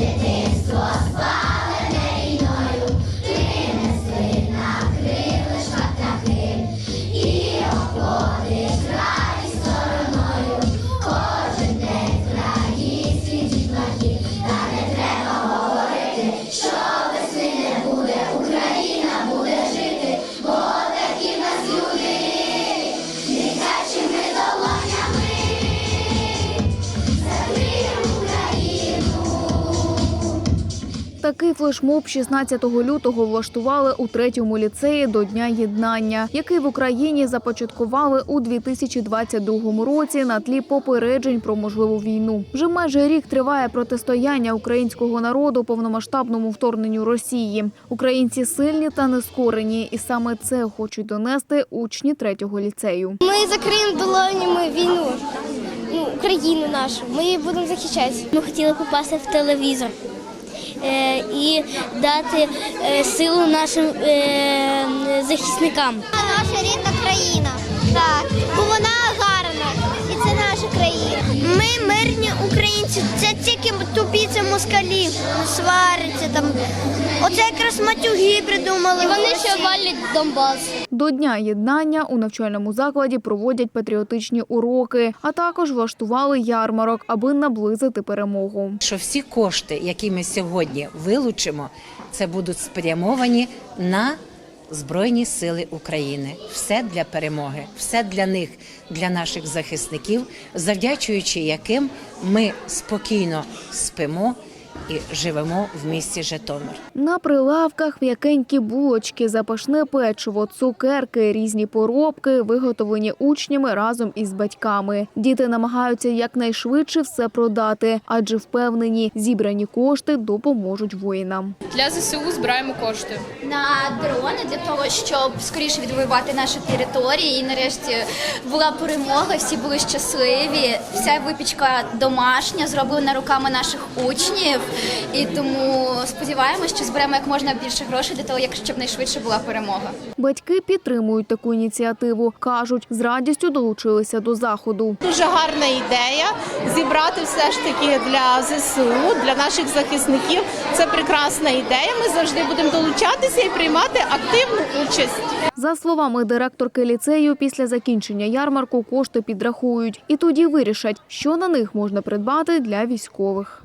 Yeah. Такий флешмоб 16 лютого влаштували у третьому ліцеї до Дня єднання, який в Україні започаткували у 2022 році на тлі попереджень про можливу війну. Вже майже рік триває протистояння українського народу повномасштабному вторгненню Росії. Українці сильні та нескорені, і саме це хочуть донести учні третього ліцею. Ми закриємо долонями війну, ну, Україну нашу. Ми її будемо захищати. Ми хотіли попасти в телевізор і дати е, силу нашим е, захисникам. Наша рідна країна. Так, бо вона гарна, і це наша країна. Ми мирні українці. Це тільки тупіться москалів, свариться там. Оце якраз матюги придумали. І вони ще валять Донбас. До Дня єднання у навчальному закладі проводять патріотичні уроки, а також влаштували ярмарок, аби наблизити перемогу. що всі кошти, які ми сьогодні вилучимо, це будуть спрямовані на Збройні сили України. Все для перемоги, все для них, для наших захисників, завдячуючи яким ми спокійно спимо і живемо в місті Житомир. На прилавках м'якенькі булочки, запашне печиво, цукерки, різні поробки, виготовлені учнями разом із батьками. Діти намагаються якнайшвидше все продати, адже впевнені, зібрані кошти допоможуть воїнам. Для ЗСУ збираємо кошти. на дрони для того, щоб скоріше відвоювати наші території. І нарешті була перемога, всі були щасливі. Вся випічка домашня, зроблена руками наших учнів. І тому сподіваємося, що зберемо як можна більше грошей для того, як щоб найшвидше була перемога. Батьки підтримують таку ініціативу. кажуть, з радістю долучилися до заходу. Дуже гарна ідея зібрати все ж таки для ЗСУ, для наших захисників. Це прекрасна ідея. Ми завжди будемо долучатися і приймати активну участь. За словами директорки ліцею, після закінчення ярмарку кошти підрахують і тоді вирішать, що на них можна придбати для військових.